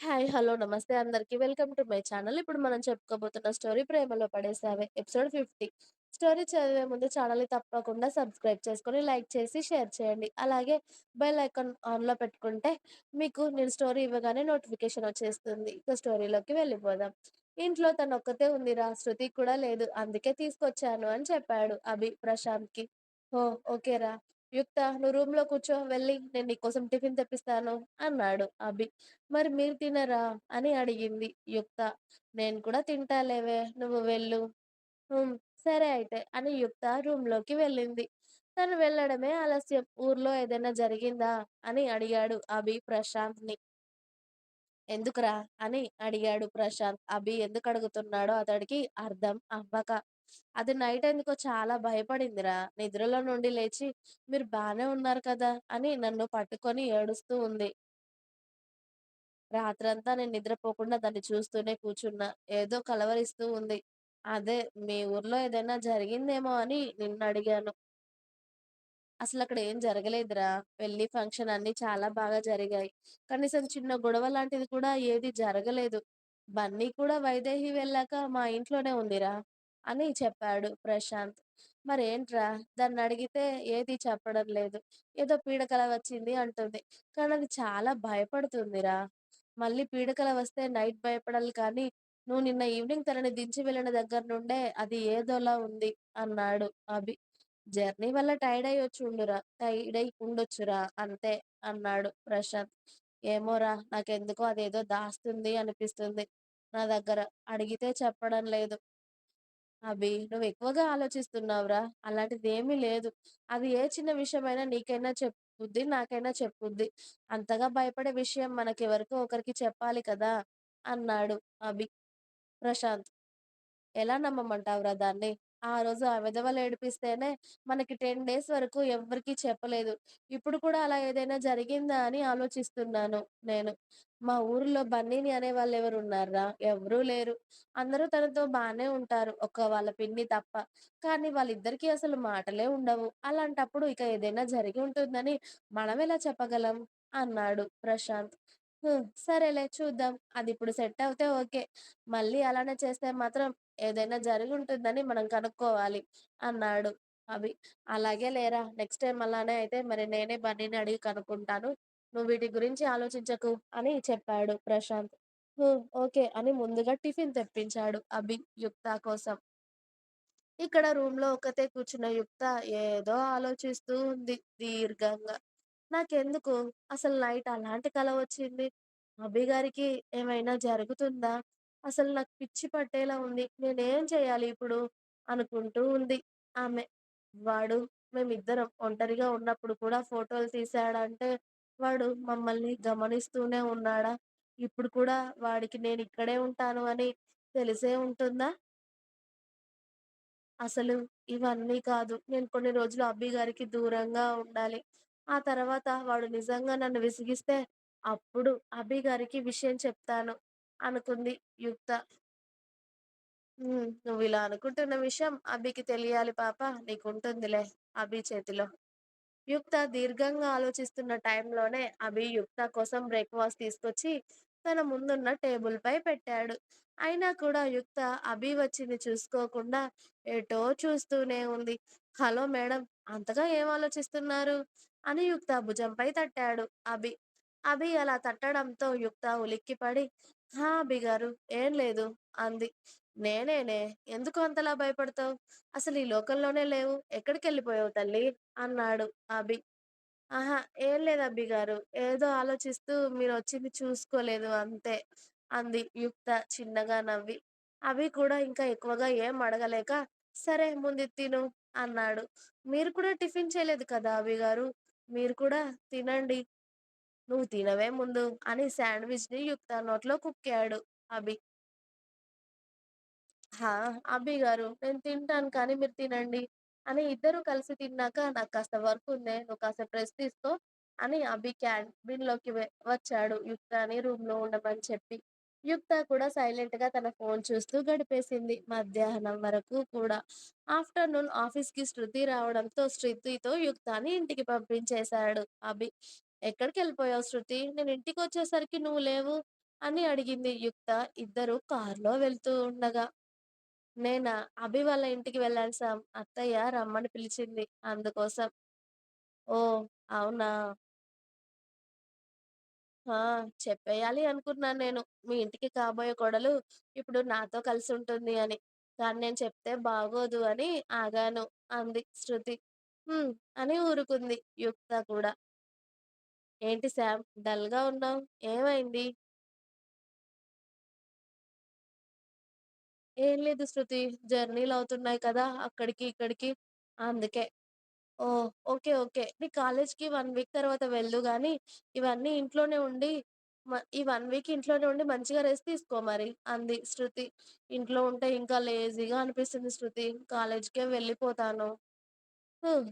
Hi. Hello. నమస్తే అందరికీ welcome to my channel. ఇప్పుడు మనం చెప్పుకోబోతున్న స్టోరీ 'ప్రేమలో పడేసావే' ఎపిసోడ్ 50. స్టోరీ చదివే ముందు ఛానల్‌ని తప్పకుండా సబ్స్క్రైబ్ చేసుకొని, లైక్ చేసి, షేర్ చేయండి. అలాగే బెల్ ఐకాన్ ఆన్‌లో పెట్టుకుంటే మీకు నేను స్టోరీ ఇవ్వగానే నోటిఫికేషన్ వచ్చేస్తుంది. ఇక స్టోరీలోకి వెళ్ళిపోదాం. ఇంట్లో తనొక్కతే ఉందిరా. శృతి కూడా లేదు. అందుకే తీసుకొచ్చాను అని చెప్పాడు అభి ప్రశాంత్‌కి. ఓహ్! ఓకేరా. యుక్త నువ్వు రూమ్‌లో కూర్చో. వెళ్ళి నేను నీకోసం టిఫిన్ తెప్పిస్తాను అన్నాడు అభి. మరి మీరు తినరా? అని అడిగింది యుక్త. నేను కూడా తింటాలేవే నువ్వు వెళ్ళు. హ్మ్. సరే అయితే అని యుక్త రూమ్‌లోకి వెళ్ళింది. తను వెళ్ళడమే ఆలస్యం. ఊర్లో ఏదైనా జరిగిందా? అని అడిగాడు అభి ప్రశాంత్‌ని. ఎందుకురా? అని అడిగాడు ప్రశాంత్. అభి ఎందుకడుగుతున్నాడో అతడికి అర్థం అవ్వక. అది నైట్ ఎందుకో చాలా భయపడిందిరా. నిద్రలో నుండి లేచి మీరు బానే ఉన్నారు కదా! అని నన్ను పట్టుకొని ఏడుస్తూ ఉంది. రాత్రంతా నేను నిద్రపోకుండా దాన్ని చూస్తూనే కూర్చున్నా. ఏదో కలవరిస్తూ ఉంది. అదే మీ ఊర్లో ఏదైనా జరిగిందేమో అని నిన్నడిగాను. అసలక్కడ ఏం జరగలేదురా. పెళ్ళి, ఫంక్షన్ అన్నీ చాలా బాగా జరిగాయి. కనీసం చిన్న గొడవ లాంటిది కూడా ఏది జరగలేదు. బన్నీ కూడా వైదేహి వెళ్ళాక మా ఇంట్లోనే ఉందిరా అని చెప్పాడు ప్రశాంత్. మరేంట్రా? దాన్నడిగితే ఏది చెప్పడం లేదు. ఏదో పీడకల వచ్చింది అంటుంది. కానీ అది చాలా భయపడుతుందిరా. మళ్ళీ పీడకల వస్తే నైట్ భయపడాలి కానీ, నువ్వు నిన్న ఈవినింగ్ తనని దించి వెళ్ళిన దగ్గర నుండే అది ఏదోలా ఉంది అన్నాడు అభి. జర్నీ వల్ల టైర్డ్ అయ్యొచ్చుండురా టైర్డయి ఉండొచ్చురా అంతే అన్నాడు ప్రశాంత్. ఏమోరా నాకెందుకో అదేదో దాస్తుంది అనిపిస్తుంది నా దగ్గర. అడిగితే చెప్పడం లేదు. అభి నువ్వెక్కువగా ఆలోచిస్తున్నావురా. అలాంటిదేమీ లేదు. అది ఏ చిన్న విషయమైనా నీకైనా చెప్పుద్ది, నాకైనా చెప్పుద్ది. అంతగా భయపడే విషయం మనకెవరికో ఒకరికి చెప్పాలి కదా! అన్నాడు అభి. ప్రశాంత్. ఎలా నమ్మమంటావురా దాన్ని? ఆ రోజు ఆ విధవలు ఏడిపిస్తేనే మనకి 10 డేస్ వరకు ఎవ్వరికీ చెప్పలేదు. ఇప్పుడు కూడా అలా ఏదైనా జరిగిందా అని ఆలోచిస్తున్నాను నేను. మా ఊరిలో బన్నీని అనేవాళ్ళెవరున్నార్రా? ఎవ్వరూ లేరు. అందరూ తనతో బానే ఉంటారు. ఒక్క వాళ్ళ పిన్ని తప్ప. కానీ వాళ్ళిద్దరికీ అసలు మాటలే ఉండవు. అలాంటప్పుడు ఇక ఏదైనా జరిగి ఉంటుందని మనమెలా చెప్పగలం? అన్నాడు ప్రశాంత్. హ్మ్. సరేలే చూద్దాం. అదిప్పుడు సెట్ అవుతే ఓకే. మళ్ళీ అలానే చేస్తే మాత్రం ఏదైనా జరిగుంటుందని మనం కనుక్కోవాలి అన్నాడు అభి. అలాగే లేరా నెక్స్ట్ టైం అలానే అయితే మరి నేనే బన్నీని అడిగి కనుక్కుంటాను. నువ్వు వీటి గురించి ఆలోచించకు అని చెప్పాడు ప్రశాంత్. ఓకే. అని ముందుగా టిఫిన్ తెప్పించాడు అభి యుక్త కోసం. ఇక్కడ రూమ్లో ఒకతే కూర్చున్న యుక్త ఏదో ఆలోచిస్తూ ఉంది దీర్ఘంగా. నాకెందుకు అసలు నైట్ అలాంటి కల వచ్చింది? అభి గారికి ఏమైనా జరుగుతుందా? అసలు నాకు పిచ్చి పట్టేలా ఉంది. నేనేం చేయాలి ఇప్పుడు? అనుకుంటూ ఉంది ఆమె. వాడు మేమిద్దరం ఒంటరిగా ఉన్నప్పుడు కూడా ఫోటోలు తీశాడంటే వాడు మమ్మల్ని గమనిస్తూనే ఉన్నాడా? ఇప్పుడు కూడా వాడికి నేనిక్కడే ఉంటాను అని తెలిసే ఉంటుందా? అసలు ఇవన్నీ కాదు. నేను కొన్ని రోజులు అబ్బి గారికి దూరంగా ఉండాలి. ఆ తర్వాత వాడు నిజంగా నన్ను విసిగిస్తే అప్పుడు అబ్బి గారికి విషయం చెప్తాను అనుకుంది యుక్త. హ్మ్. నువ్విలా అనుకుంటున్న విషయం అబ్బికి తెలియాలి పాప. నీకుంటుందిలే అభి చేతిలో. యుక్త దీర్ఘంగా ఆలోచిస్తున్న టైంలోనే అభి యుక్త కోసం బ్రేక్‌ఫాస్ట్ తీసుకొచ్చి తన ముందున్న టేబుల్‌పై పెట్టాడు. అయినా కూడా యుక్త అభి వచ్చింది చూసుకోకుండా ఎటో చూస్తూనే ఉంది. హలో మేడం అంతగా ఏం ఆలోచిస్తున్నారు? అని యుక్త భుజంపై తట్టాడు అభి. అభి అలా తట్టడంతో యుక్త ఉలిక్కిపడి హా! అభి గారు ఏం లేదు అంది. నేనేనే ఎందుకు అంతలా భయపడతావు? అసలు ఈ లోకంలోనే లేవు. ఎక్కడికెళ్ళిపోయావు తల్లి అన్నాడు అభి. ఆహా ఏం లేదు అబ్బి గారు. ఏదో ఆలోచిస్తూ మీరు వచ్చింది చూసుకోలేదు అంతే అంది యుక్త చిన్నగా నవ్వి. అభి కూడా ఇంకా ఎక్కువగా ఏం అడగలేక సరే ముందు తిను అన్నాడు. మీరు కూడా టిఫిన్ చేయలేదు కదా అభి గారు. మీరు కూడా తినండి. నువ్వు తినవే ముందు అని శాండ్‌విచ్‌ని యుక్త నోట్లో కుక్కాడు అభి. హా! అభి గారు నేను తింటాను కానీ మీరు తినండి. అని ఇద్దరు కలిసి తిన్నాక నాకు కాస్త వర్క్ ఉందే నువ్వు కాస్త ప్రెస్ తీసుకో అని అభి క్యాబిన్లోకి వచ్చాడు యుక్తాని రూమ్లో ఉండమని చెప్పి. యుక్త కూడా సైలెంట్గా తన ఫోన్ చూస్తూ గడిపేసింది మధ్యాహ్నం వరకు కూడా. ఆఫ్టర్‌నూన్ ఆఫీస్కి శృతి రావడంతో శృతితో యుక్తాని ఇంటికి పంపించేశాడు అభి. ఎక్కడికి వెళ్ళిపోయావు శృతి? నేను ఇంటికి వచ్చేసరికి నువ్వు లేవు అని అడిగింది యుక్త ఇద్దరు కారులో వెళ్తూ ఉండగా. నేనా? అభి వాళ్ళ ఇంటికి వెళ్ళాను సామ్. అత్తయ్య రమ్మని పిలిచింది. అందుకోసం. ఓ అవునా? ఆ! చెప్పేయాలి అనుకున్నాను నేను. మీ ఇంటికి కాబోయే కొడలు ఇప్పుడు నాతో కలిసి ఉంటుంది అని. కానీ నేను చెప్తే బాగోదు అని ఆగాను అంది శృతి. అని ఊరుకుంది యుక్త కూడా. ఏంటి శామ్ డల్‌గా ఉన్నావు? ఏమైంది? ఏం లేదు శృతి. జర్నీలు అవుతున్నాయి కదా! అక్కడికి, ఇక్కడికి. అందుకే. ఓ ఓకే. ఓకే. నీ కాలేజ్‌కి వన్ వీక్ తర్వాత వెళ్ళు కానీ ఇవన్నీ ఇంట్లోనే ఉండి మ ఈ వన్ వీక్ ఇంట్లోనే ఉండి మంచిగా రెస్ట్ తీసుకో మరి అంది శృతి. ఇంట్లో ఉంటే ఇంకా లేజీగా అనిపిస్తుంది శృతి. కాలేజ్‌కే వెళ్ళిపోతాను.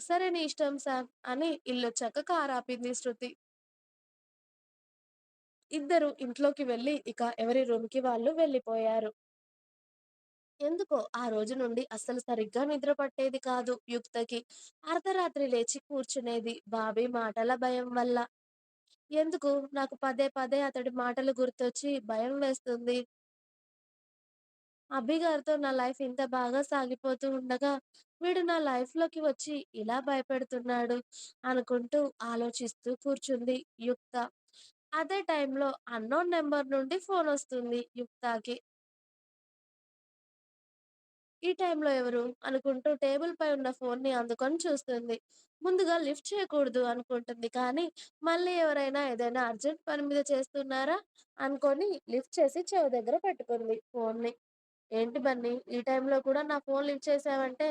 సరే నీ ఇష్టం సార్ అని ఇల్లు ఇల్లొచ్చాక కారాపింది శృతి. ఇద్దరు ఇంట్లోకి వెళ్ళి ఇక ఎవరి రూమ్‌కి వాళ్ళు వెళ్ళిపోయారు. ఎందుకో ఆ రోజు నుండి అస్సలు సరిగ్గా నిద్ర పట్టేది కాదు యుక్తకి. అర్ధరాత్రి లేచి కూర్చునేది బాబీ మాటల భయం వల్ల. ఎందుకు నాకు పదే పదే అతడి మాటలు గుర్తొచ్చి భయం వేస్తుంది. అబ్బిగారితో నా లైఫ్ ఇంత బాగా సాగిపోతూ ఉండగా, వీడు నా లైఫ్‌లోకి వచ్చి ఇలా భయపెడుతున్నాడు అనుకుంటూ ఆలోచిస్తూ కూర్చుంది యుక్త. అదే టైంలో అన్నోన్ నెంబర్ నుండి ఫోన్ వస్తుంది యుక్తాకి ఈ టైంలో ఎవరు? అనుకుంటూ టేబుల్ పై ఉన్న ఫోన్‌ని అందుకొని చూస్తుంది. ముందుగా లిఫ్ట్ చేయకూడదు అనుకుంటుంది. కానీ మళ్ళీ ఎవరైనా ఏదైనా అర్జెంట్ పని మీద చేస్తున్నారా అనుకొని లిఫ్ట్ చేసి చెవి దగ్గర పెట్టుకుంది ఫోన్‌ని. ఏంటి బన్నీ ఈ టైంలో కూడా నా ఫోన్ లిఫ్ట్ చేసావంటే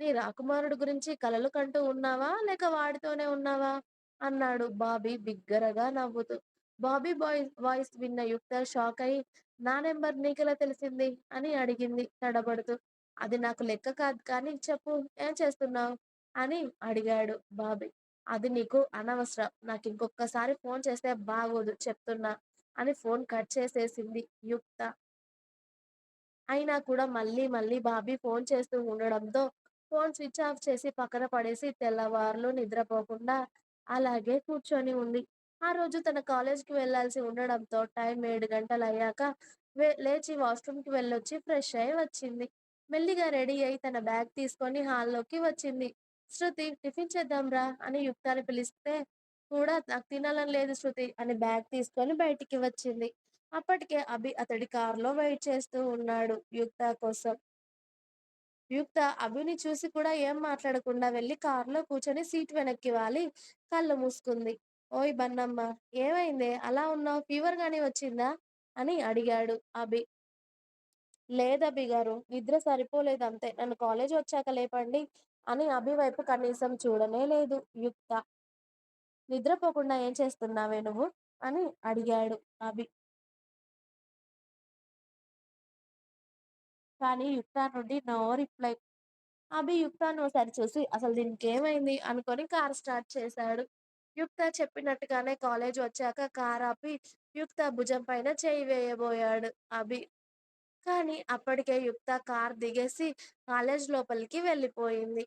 నీ రాకుమారుడు గురించి కలలు కంటూ ఉన్నావా? లేక వాడితోనే ఉన్నావా? అన్నాడు బాబీ బిగ్గరగా నవ్వుతూ. బాబీ బాయ్ వాయిస్ విన్న యుక్త షాక్ అయి నా నెంబర్ నీకెలా తెలిసింది? అని అడిగింది తడబడుతూ. అది నాకు లెక్క కాదు కానీ చెప్పు ఏం చేస్తున్నావు? అని అడిగాడు బాబీ. అది నీకు అనవసరం. నాకు ఇంకొకసారి ఫోన్ చేస్తే బాగోదు చెప్తున్నా అని ఫోన్ కట్ చేసేసింది యుక్త. అయినా కూడా మళ్ళీ మళ్ళీ బాబీ ఫోన్ చేస్తూ ఉండడంతో ఫోన్ స్విచ్ ఆఫ్ చేసి పక్కన పడేసి తెల్లవారులు నిద్రపోకుండా అలాగే కూర్చొని ఉంది. ఆ రోజు తన కాలేజ్‌కి వెళ్ళాల్సి ఉండడంతో టైం ఏడు గంటలు అయ్యాక లేచి వాష్‌రూమ్‌కి వెళ్ళొచ్చి ఫ్రెష్ అయ్యి వచ్చింది. మెల్లిగా రెడీ అయి తన బ్యాగ్ తీసుకొని హాల్‌లోకి వచ్చింది. శృతి టిఫిన్ చేద్దాంరా అని యుక్తాన్ని పిలిస్తే కూడా నాకు తినాలని లేదు శృతి అని బ్యాగ్ తీసుకొని బయటికి వచ్చింది. అప్పటికే అభి అతడి కార్‌లో వెయిట్ చేస్తూ ఉన్నాడు యుక్త కోసం. యుక్త అభిని చూసి కూడా ఏం మాట్లాడకుండా వెళ్ళి కార్‌లో కూర్చొని సీట్ వెనక్కి వాలి కళ్ళు మూసుకుంది. ఓయ్ బన్నమ్మ! ఏమైందే అలా ఉన్నావు? ఫీవర్ గాని వచ్చిందా? అని అడిగాడు అభి. లేదభిగారు. నిద్ర సరిపోలేదు అంతే నన్ను కాలేజొచ్చాక లేపండి అని అభి వైపు కనీసం చూడనే లేదు యుక్త. నిద్రపోకుండా ఏం చేస్తున్నావే నువ్వు? అని అడిగాడు అభి. కానీ యుక్త నుండి నో రిప్లై. అభి యుక్తాను ఒకసారి చూసి అసలు దీనికి ఏమైంది అనుకొని కార్ స్టార్ట్ చేశాడు. యుక్త చెప్పినట్టుగానే కాలేజ్ వచ్చాక కారాపి యుక్త భుజం పైన చేయి వేయబోయాడు అభి. కానీ అప్పటికే యుక్త కార్ దిగేసి కాలేజ్ లోపలికి వెళ్ళిపోయింది.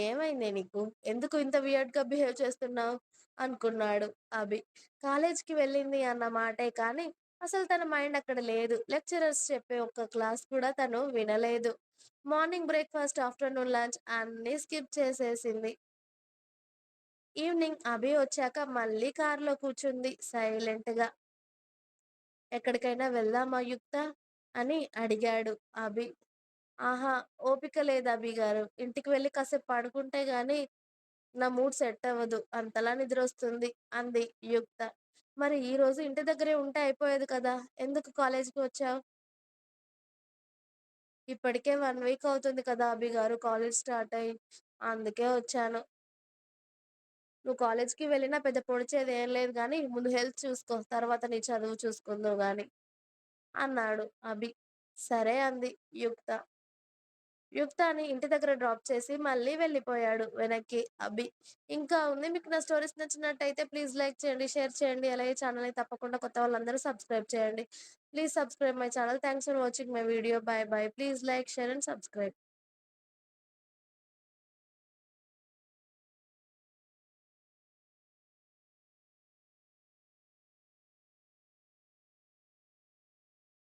ఏమైంది నీకు? ఎందుకు ఇంత వియర్డ్‌గా బిహేవ్ చేస్తున్నావు? అనుకున్నాడు అభి. కాలేజ్‌కి వెళ్ళింది అన్న మాటే కానీ, అసలు తన మైండ్ అక్కడ లేదు. లెక్చరర్స్ చెప్పే ఒక్క క్లాస్ కూడా తను వినలేదు. మార్నింగ్ బ్రేక్‌ఫాస్ట్, ఆఫ్టర్‌నూన్ లంచ్ అన్నీ స్కిప్ చేసేసింది. ఈవినింగ్ అభి వచ్చాక మళ్ళీ కార్‌లో కూర్చుంది సైలెంట్‌గా. ఎక్కడికైనా వెళ్దామా యుక్త? అని అడిగాడు అభి. ఆహా! ఓపిక లేదు అభిగారు. ఇంటికి వెళ్ళి కాసేపు పడుకుంటే గాని నా మూడ్ సెట్ అవ్వదు. అంతలా నిద్ర వస్తుంది అంది యుక్త. మరి ఈరోజు ఇంటి దగ్గరే ఉంటే అయిపోయేది కదా! ఎందుకు కాలేజ్‌కి వచ్చావు? ఇప్పటికే వన్ వీక్ అవుతుంది కదా అభిగారు కాలేజ్ స్టార్ట్ అయ్యి. అందుకే వచ్చాను. నువ్వు కాలేజ్‌కి వెళ్ళినా పెద్ద పొడిచేది ఏం లేదు కానీ ముందు హెల్త్ చూసుకో. తర్వాత నీ చదువు చూసుకుందావు కానీ అన్నాడు అభి. సరే అంది యుక్త. యుక్తాని ఇంటి దగ్గర డ్రాప్ చేసి మళ్ళీ వెళ్ళిపోయాడు వెనక్కి అభి. ఇంకా ఉంది. మీకు నా స్టోరీస్ నచ్చినట్టయితే ప్లీజ్ లైక్ చేయండి, షేర్ చేయండి. అలాగే ఛానల్ని తప్పకుండా కొత్త వాళ్ళందరూ సబ్స్క్రైబ్ చేయండి. Please subscribe my channel. Thanks for watching my video. Bye bye please like, share and subscribe.